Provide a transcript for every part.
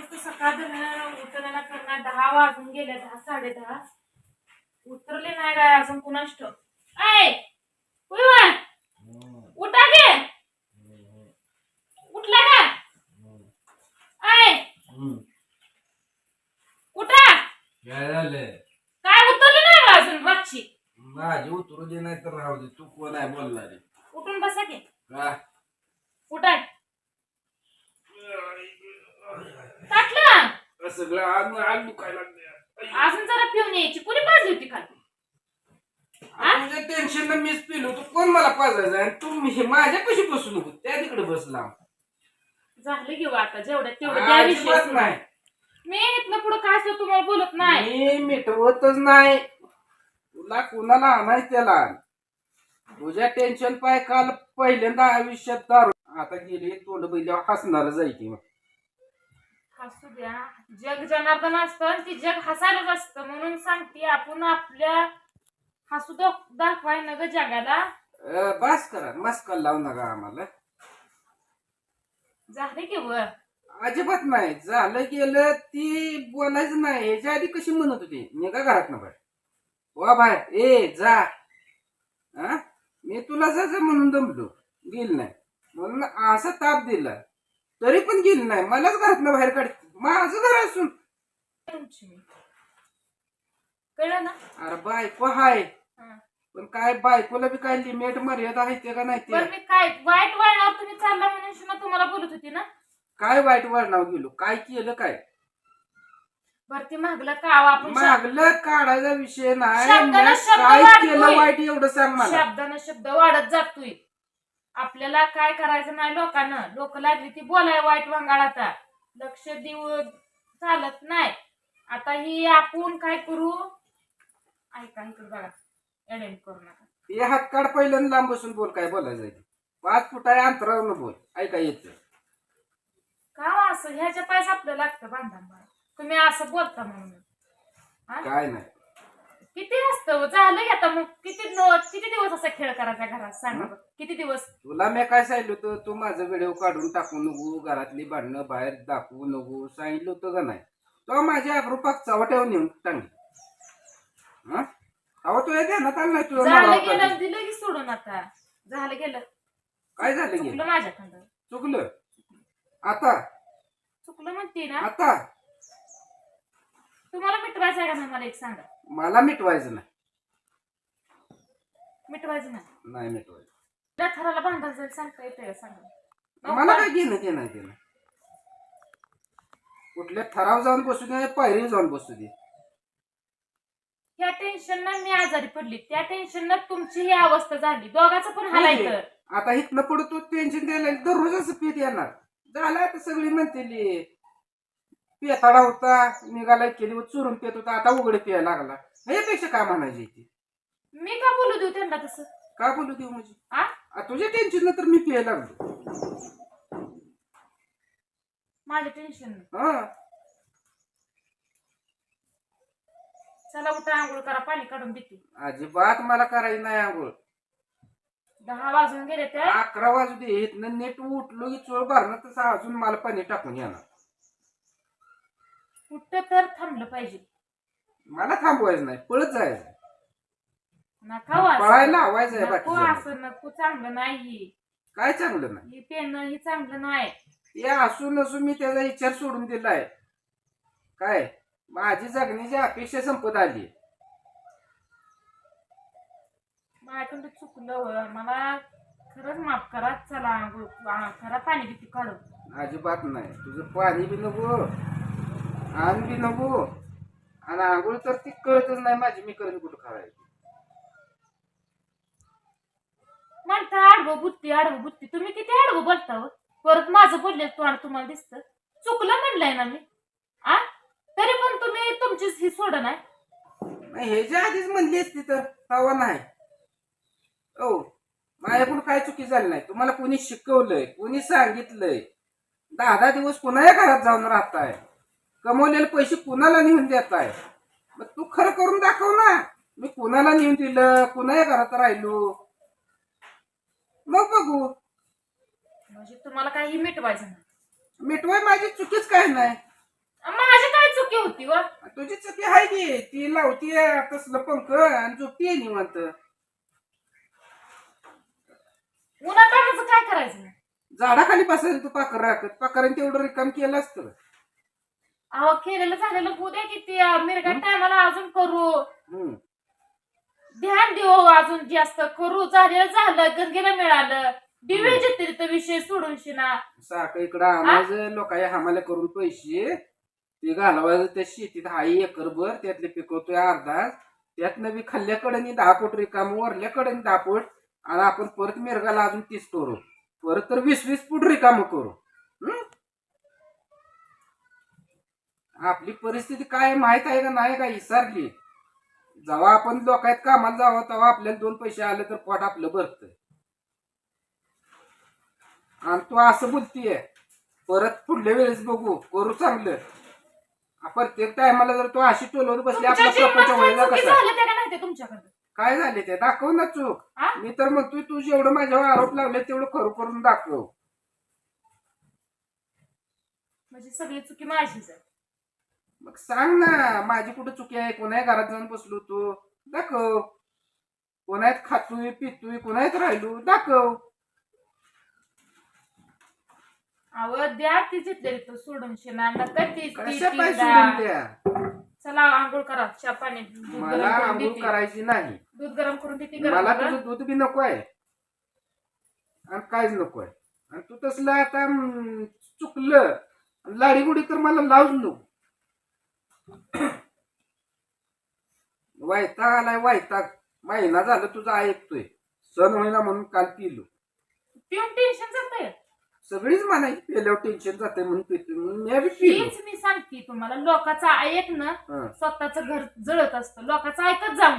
नुसतं सकाळ उतरायला करणार दहा वाजून गेले दहा साडे दहा उतरले नाही काय अजून ठेव ऐ उठा गे. उठला का? ऐ उठा. काय झालंय काय उतरले नाही अजून रातची माझी उतरू दे नाही तर राहू दे तू कोण आहे बोलणारी? उठून बसा की. का उठा टाकलं सगळं आज आग दुखायला लागले अजून जरा पिऊन यायची. कुणी पाजली होती खाली? हा? तुझ्या टेन्शन मीच पिलो तू कोण मला पाजायचा आणि तू मी- माझ्या कशी बसू नको. त्या तिकडे बसला झालं घेऊ आता. जेवढ्या तेवढं त्या अजिबात विषयी नाही. मी इथनं पुढं काय असं तुम्हाला बोलत नाही? मी मिटवतच नाही. तुला कुणाला आणायच त्याला? आण. तुझ्या टेन्शन पाय काल पहिल्यांदा आयुष्यात दारू आता गेली तोंड पहिल्यावर हसणार जाय की मग. हसू द्या. जग जनार्दन असतं ती जग हसायलाच असतं. म्हणून सांगते आपण आपल्या हसू दाख- दाखवाय न ग जगाला. अं, बास करा. मस्का लावू नका आम्हाला. झाले की वर? अजिबात नाही. झालं गेलं ती बोलायचं नाही. ह्याच्या आधी कशी म्हणत होती? निघा घरात ना बाहेर वा बाहेर ए जा. हा मी तुला जा जा म्हणून दमलो. गेल नाही. म्हणून असा ताप दिला. तरी पण गेली नाही. मलाच घरात ना बाहेर काढ माझं घर असून. तुमची मी. कळलं ना? अरे बायको हाय. हं. पण काय बायकोला बी काय लिमिट मर्यादा आहे ते का नाही ते? बरं मी काय वाईट वळणावर तुम्ही चालला म्हणून शिना तुम्हाला बोलत होती ना? काय वाईट वळणाव गेलो? काय केलं काय? बरं ती मागलं काव आपण शब्द- मागलं काढायचा विषय नाही. शब्दाला म्या शब्द काय वाढतोय. केलं वाईट एवढं सांग मला. शब्दानं शब्द वाढत जातोय. आपल्याला काय करायचं नाही लोकांना. लोक लागली ती बोलाय वाईट वांगाळ आता. लक्ष देऊ चालत नाही. आता ही आपण काय करू? ऐका इकडे बघा. एडेन करू नका. ते हात काढ पहिल्यांदा लांब बसून बोल काय बोलायचं आहे. ते. पाच फुटा अंतरावर बोल. ऐका येत. का असं? ह्याच्या पायच आपलं लागतं बांधा तुम्ही असं बोलता म्हणून. हा? काय नाही. किती असतं झालं की आता मग किती नो- किती दिवस असा खेळ करायचा घरात? सांगा बरं. किती दिवस? तुला मी काय सांगितलं होतं? तू माझा व्हिडिओ काढून टाकू नको घरातली भांडणं बाहेर दाखवू नको. सांगितलं होतं का नाही? तो माझ्या अग्रुपाक चवट्यावर नेऊन टांगली. हा? अहो तुझ्या ध्यानात आलं नाही तुझं झालं नाव गेलं. काढलं. दिलं की सोडून आता. झालं गेलं. काय झालं चुकलं गेलं माझ्याकडं. चुकलं. आता? चुकलं म्हणते ना. आता? तुम्हाला मिटवायचं आहे का नाही? मला एक सांगा. मला मिटवायचं नाही. मिटवायचं नाही. नाही मिटवायचं. त्या थराला बांधायला जाईल सांगता येते का? सांगा. मला काय घेणं ते नाही ते कुठल्या ठराव जाऊन बसू दे पायरी जाऊन बसू दे. ह्या टेन्शन मी आजारी पडली. त्या टेन्शन तुमची ही अवस्था झाली. दोघाचं पण हालायचं आता इथनं पुढे तू टेन्शन द्यायला दररोज असं पीत येणार. झालं आता सगळी म्हणतेली पेताडा होता निघाला केली चुरून पेत होता आता उघड पियायला लागला. ह्यापेक्षा काय म्हणायची ती? मी का बोलू देऊ त्यांना तसं? का बोलू देऊ म्हणजे? आ? आ, तुझ्या टेन्शन तर मी पियायला लागलो. माझं टेन्शन हा. चला उठा आंघोळ करा पाणी काढून देते. अजिबात मला करायची नाही आंघोळ. दहा वाजून गेले त्या अकरा वाजू दे इथनं नेट उठलो की चोळ भरणं तसं अजून मला पाणी टाकून येणार. कुठं तर थांबलं पाहिजे. मला थांबवायचं नाही पळत जायचं. नका वाच. पळायला लावायचं आहे नको बाकीच्या असं नको चांगलं नाही. काय चांगलं नाही? ही पेन ही चांगलं नाही. ते असू नसू मी त्याचा विचार सोडून दिलाय. काय? माझी जगण्याची अपेक्षा संपत आली. माझ्याकडून चुकलं हो. मला खरंच माफ करा चला आंघोळ आ, करा पाणी किती काढून अजिबात नाही. तुझं पाणी बी नको. आण बी नको. आणि आंघोळ तर ती कळतच नाही माझी मी करेन कुठं खायची म्हणता आडवं बुत्ती आडवं बुत्ती तुम्ही किती आडवं बोलता हो? परत माझं बोलले तोंड तुम्हाला दिसतं. चुकलं म्हणलंय ना मी. आ? तरी पण तुम्ही तुमचीच ही सोड नाही. नाही ह्याच्या आधीच म्हणली असती तर तवा नाही. हो माझ्याकडून काय चुकी झाली नाही? तुम्हाला कोणी शिकवलंय कोणी सांगितलंय? दहा दहा दिवस कुणाच्या घरात जाऊन राहताय? कमवलेले पैसे कुणाला नेऊन देताय? मग तू खरं करून दाखव ना. मी कुणाला नेऊन दिलं? कुणाच्या घरात राहिलो? मग बघू. म्हणजे तुम्हाला काही मिटवायचं नाही. मिटवाय माझी चुकीच काय नाही. चुकी होती व? तुझी चुकी आहे की. ती लावतीये तसलं पंख आणि झोपतीये निवांत. उन्हातानाचं काय करायचं झाडाखाली बसायचं तू पाकर राखत. पाकराने तेवढं रिकाम केलं असतं. अहो केलेलं झालेलं होऊ द्या किती. मिरगा टायमाला अजून करू. हम्म. ध्यान देऊ अजून जास्त. करू. झालेलं झालं. गंगेला मिळालं. दिवे जिथे तिथं विषय सोडून शिना. सारखं इकडं आणायचं लोकांनी हमाल्या करून पैसे. ते घालवायचं त्या शेतीत हा एकर भर त्यातले पिकवतोय अर्धा. त्यातनं बी खाल्ल्याकडे दहा पोट रिकाम वरल्याकडे दहा पोट. आणि आपण परत मिरगाला अजून तीस करू. परत तर वीस वीस फूट रिकाम करू. हम्म? आपली परिस्थिती काय माहीत आहे का नाही का विसरली? जेव्हा आपण लोकात कामाला जावं तेव्हा आपल्याला दोन पैसे आले तर पोट आपलं भरतं आणि तू असं बोलतीये परत पुढल्या वेळेस बघू करू चांगलं. प्रत्येक टायमाला जर तू अशी टोलवत बसली तुमच्या आपला जीवनात प्रपंच काय व्हायला कसा? ते ते काय झाले ते? दाखव ना चूक? मी तर म्हणतोय तू जेवढं माझ्यावर आरोप लावले तेवढं खरं करून दाखव. म्हणजे सगळी चुकी माझीच आहे. मग सांग ना माझी कुठं चुकी आहे? कोणाही घरात जाऊन बसलो तू दाखव. कोणात खातोय पितोय कोणात राहिलो? दाखव. अव द्या ती जिथले तिथं सोडून शिना. नका ती कशा पाय. सोडून द्या? चला आंघोळ करा. चहा पाणी दूध मला गरम करून आंघोळ देते. करायची नाही. दूध गरम करून देते गरम मला. तुझं दूध बी नको आहे. आणि काहीच नको आहे. आणि तू तसलं आता हम्म, चुकलं. लाडीगुडी तर मला लावूच नको. वैताग आलाय वैताग. महिना झालं तुझा ऐकतोय. सण होईना म्हणून काल पिलो. पिऊन टेन्शन जातंय. सगळीच म्हणायची पेल्यावर टेन्शन जाते म्हणून पितो मी बी पिलो. मी सांगते तुम्हाला. लोकांचं ऐक ना. हं. स्वतःच घर जळत असतं. लोकांचं ऐकत जाऊ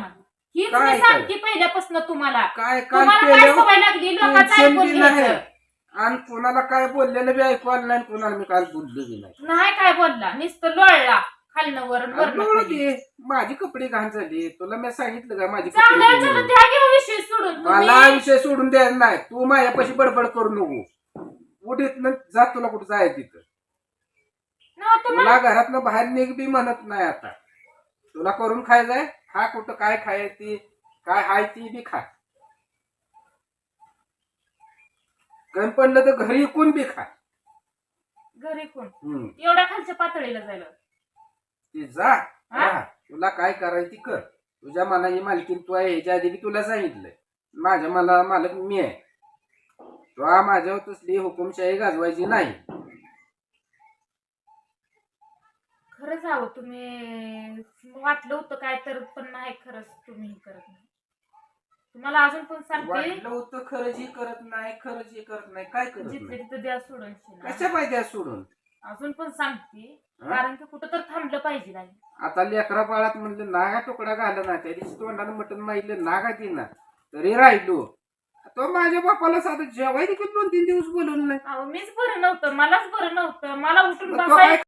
हीच काय मी सांगते पहिल्यापासून तुम्हाला. काय काल तुम्हाला काय पेल्यावर सवय लागली? लोकांचं टेन्शन ऐकून बी नाही. घ्यायचं आणि कोणाला काय बोललेलं बी ऐकू आलं नाही कोणाला मी काल बोललो बी नाही. नाही काय बोलला. नुसतं लोळला. खालनं. माझी कपडे घाण झाली. तुला मी सांगितलं का माझी कपडे चांगलं धुवून झालं ये. द्या घेऊ विषय सोडून. मला तुम्ही विषय सोडून द्यायला नाही. तू माझ्यापाशी बडबड करू नको. उठीत जा तुला कुठं जाय तिथं ना, तुम्हाला तुला घरातनं बाहेर निघ बी म्हणत नाही आता. तुला करून खायचंय खा कुठं काय खाय ती काय हाय ती बी खा. कमी पडलं तर घरी इकून बी खा. घरी कोण हम्म. एवढ्या खालच्या पातळीला जायला. ती जा. राहा. तुला काय करायची कर. तुझ्या मनाची मालकीन तू आहे ह्याच्या आधी बी तुला सांगितलंय. माझ्या मला मालक मी आहे. तुला माझ्यावर तसली हुकुमशाही गाजवायची नाही. खरंच हवं तुम्ही. वाटलं होतं काय तर पण नाही खरंच तुम्ही हे करत नाही. तुम्हाला अजून पण सांगते? वाटलं होतं खरंच ही करत नाही खरंच ही करत नाही. काय करत जिथले नाही? तिथं द्या. कशा पाहिजे सोडून? अजून पण सांगते हा? कारण की कुठं तर थांबलं पाहिजे नाही आता लेकरा बाळात म्हणलं नागा तुकडा घाला ना त्या दिवशी तोंडानं मटण माहिलं नागा ना. तरी राहिलो. तो माझ्या बापाला साधं जेवाय देखील दोन तीन दिवस बोलवलं नाही. अहो मीच बरं नव्हतं मलाच बरं नव्हतं. मला उठून मग तो बसाय काय